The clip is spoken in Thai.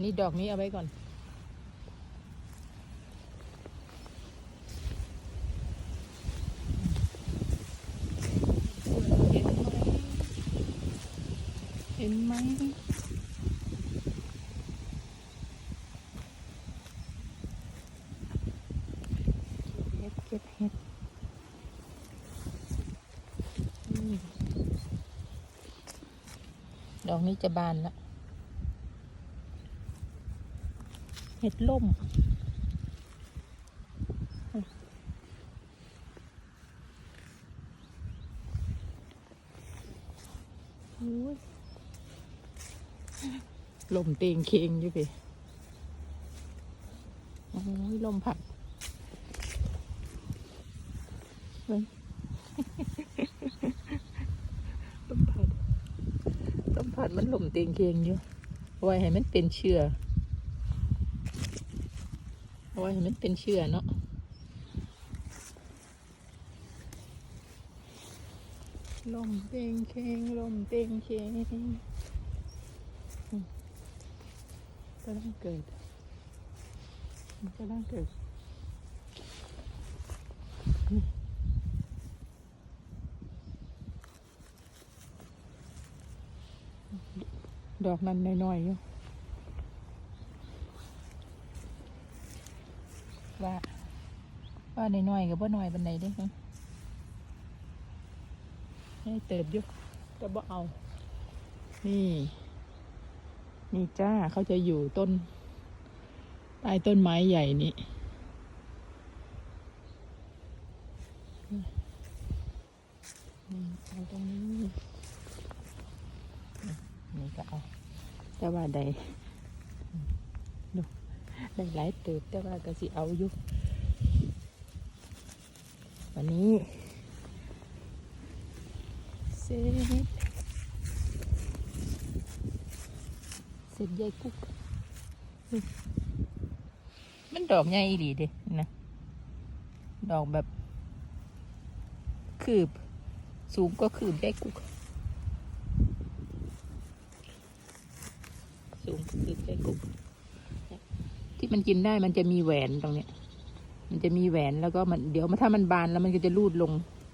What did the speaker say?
นี่ดอกนี้เอาไว้ก่อน เห็นไหมเห็นไหมเก็บเห็ดอืมดอกนี้จะบานละ เห็ดล่มโอ้ยลมเตียงเคงอยู่พี่โอ้ยลมผัดเฮ้ยลมผัดลมผัดมันลมเตียงเคงอยู่เอาไว้ให้มันเป็นเชื่อ เอาไว้ให้มันเป็นเชื่อเนาะลมเตงเคงลมเตงเคงกำลังเกิดกำลังเกิดดอกนั้นน้อยๆอยู่ ว่าว่าน้อยๆกับว่าน้อยบันไดเด้ฮะให้เติบอยู่แต่บ่เอา นี่ นี่จ้าเขาจะอยู่ต้นใต้ต้นไม้ใหญ่นี้นี่เอาตรงนี้ นี่ก็เอาแต่ว่าได้ดู ได้หลายเติบแต่ว่าก็สิเอาอยู่วันนี้เสร็จเสร็จยายกุ๊กมันดอกใหญ่อีเด้นะดอกแบบคืบ สูงก็คืบยายกุ๊กสูงก็คืบยายกุ๊ก ที่มันกินได้มันจะมีแหวนตรงเนี้ย มันจะมีแหวนแล้วก็มันเดี๋ยวถ้ามันบานแล้วมันก็จะรูดลง